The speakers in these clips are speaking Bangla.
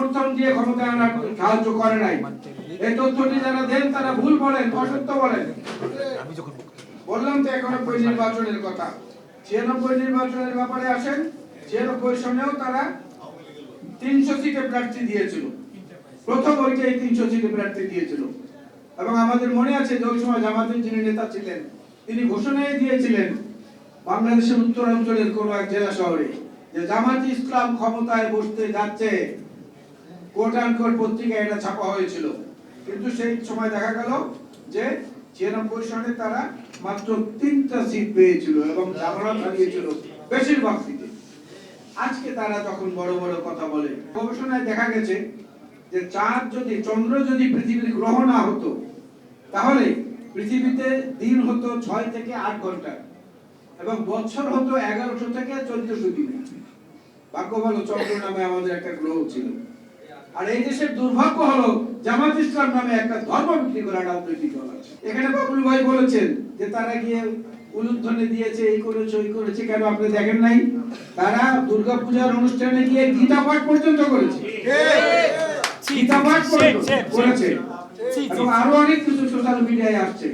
সমর্থন দিয়ে ক্ষমতায় আনার সাহায্য করে নাই। এই তথ্যটি যারা দেন, তারা ভুল বলেন, অসত্য বলেন। বললাম তো একানব্বই নির্বাচনের কথা। ছিয়ানব্বই নির্বাচনের ব্যাপারে আসেন, ছিয়ানব্বই সনেও তারা তিনশো সিটে প্রার্থী দিয়েছিল। প্রথম ওইটাই তিনশো সিটে প্রার্থী দিয়েছিল। এবং আমাদের মনে আছে যে ওই সময় জামাতের যিনি নেতা ছিলেন, তিনি ঘোষণায় দিয়েছিলেন বাংলাদেশের উত্তরাঞ্চলের কোন এক জেলা শহরে যে জামাত ইসলাম ক্ষমতায় বসতে যাচ্ছে। কোট পত্রিকায় এটা ছাপা হয়েছিল। কিন্তু সেই সময় দেখা গেল যে ছিয়ানব্বই তারা মাত্র তিনটা সিট পেয়েছিল এবং বেশিরভাগ সিটে আজকে তারা বড় বড় কথা বলে। গবেষণায় দেখা গেছে যে চাঁদ যদি, চন্দ্র যদি পৃথিবীর গ্রহ না হতো, তাহলে পৃথিবীতে দিন হতো ছয় থেকে আট ঘণ্টা এবং বছর হতো এগারোশো থেকে চোদ্দশো দিন। ভাগ্য ভালো চন্দ্র নামে আমাদের একটা গ্রহ ছিল। আর এই দেশের দুর্ভাগ্য হলো জামাত ইসলাম নামে একটা ধর্ম বিক্রি করা রাজনৈতিক দল আছে এখানে বাবুল ভাই বলেছেন যে তারা গিয়ে উলুধ্বনি দিয়েছে এই করেছে ওই করেছে কেন আপনি দেখেন নাই? তারা দুর্গাপূজার অনুষ্ঠানে গিয়ে গীতা পাঠ পর্যন্ত করেছে। গীতা পাঠ করেছে। এবং আরও অনেক কিছু সোশ্যাল মিডিয়ায় আসছে।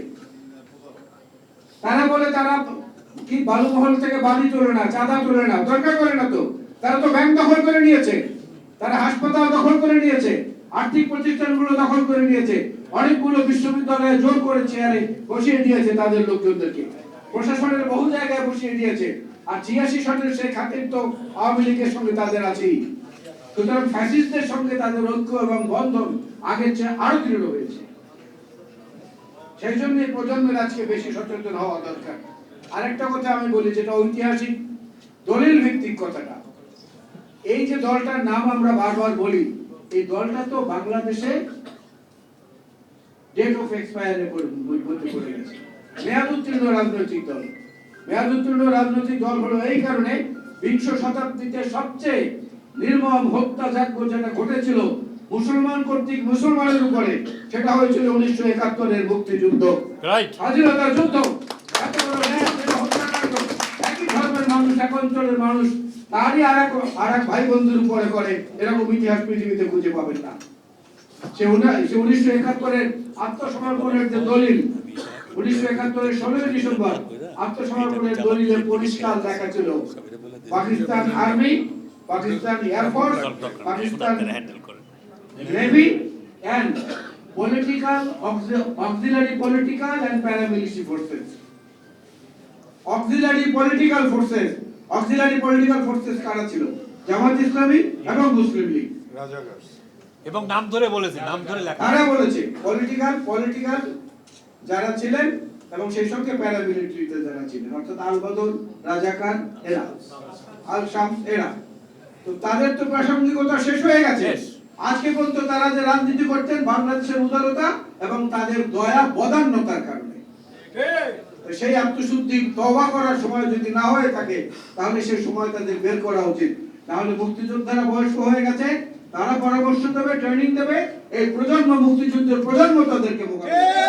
তারা বলে তারা কি বালুমহল থেকে বালি তোলে না চাঁদা তোলে না দরকার করে না তো। তারা তো ব্যাংক দখল করে নিয়েছে। তারা হাসপাতাল দখল করে নিয়েছে। আর্থিক প্রতিষ্ঠানগুলো দখল করে নিয়েছে। অনেকগুলো বিশ্ববিদ্যালয়ে জোর করে চেয়ারে বসিয়ে দিয়েছে তাদের লোকজনদেরকে। প্রশাসনের বহু জায়গায় বসিয়ে দিয়েছে। আর ছিয়াশি সনের সেই খাতির তো আওয়ামী লীগের সঙ্গে তাদের আছেই। সুতরাং ফ্যাসিস্টদের সঙ্গে তাদের ঐক্য এবং বন্ধন আগের চেয়ে আরও দৃঢ় হয়েছে। সেই জন্য প্রজন্মের আজকে বেশি সচেতন হওয়া দরকার। আরেকটা কথা আমি বলি, যেটা ঐতিহাসিক, দলিল ভিত্তিক কথাটা। এই যে দলটার নাম আমরা বারবার বলি এই দলটা তো বাংলাদেশে ডেট অফ এক্সপায়ারে মধ্যে পড়ে গেছে। মেয়াদ উত্তীর্ণ রাজনৈতিক দল। মেয়াদ উত্তীর্ণ রাজনৈতিক দল হলো এই কারণে বিংশ শতাব্দীতে সবচেয়ে নির্মম হত্যাযজ্ঞ যেটা ঘটেছিল মুসলমান কর্তৃক মুসলমানের উপরে সেটা হয়েছিল উনিশশো একাত্তরের মুক্তিযুদ্ধ। স্বাধীনতার যুদ্ধ। এত বড় মানুষ এক অঞ্চলের মানুষ, তারই আর এক আর এক ভাই বন্ধুর উপরে করে, এরকম ইতিহাস পৃথিবীতে খুঁজে পাবেন না সে উনিশশো একাত্তরের আত্মসমর্পণের যে দলিল, উনিশশো একাত্তরের ষোলোই ডিসেম্বর আত্মসমর্পণের দলিলে পরিষ্কার লেখা ছিল, Pakistan army, Pakistan air force Pakistan Navy and political auxil- auxiliary political and paramilitary forces. Auxiliary political forces, auxiliary political forces কারা ছিল? জামাত ইসলামী এবং মুসলিম লীগ। এবং নাম ধরে বলেছে নাম ধরে লেখা। তারা বলেছে? পলিটিক্যাল পলিটিক্যাল যারা ছিলেন এবং সেই সঙ্গে প্যারামিলিটারিতে যারা ছিলেন অর্থাৎ আল বদর রাজাকার এরা আল শামস এরা তো তাদের তো প্রাসঙ্গিকতা শেষ হয়ে গেছে। আজকে পর্যন্ত তারা যে রাজনীতি করতেন বাংলাদেশের উদারতা এবং তাদের দয়া বদান্যতার কারণে। সেই আত্মশুদ্ধি তবা করার সময় যদি না হয়ে থাকে, তাহলে সেই সময় তাদের বের করা উচিত তাহলে মুক্তিযোদ্ধারা বয়স্ক হয়ে গেছে, তারা পরামর্শ দেবে ট্রেনিং দেবে, এই প্রজন্ম মুক্তিযুদ্ধের প্রজন্ম তাদেরকে মোকাবিলা।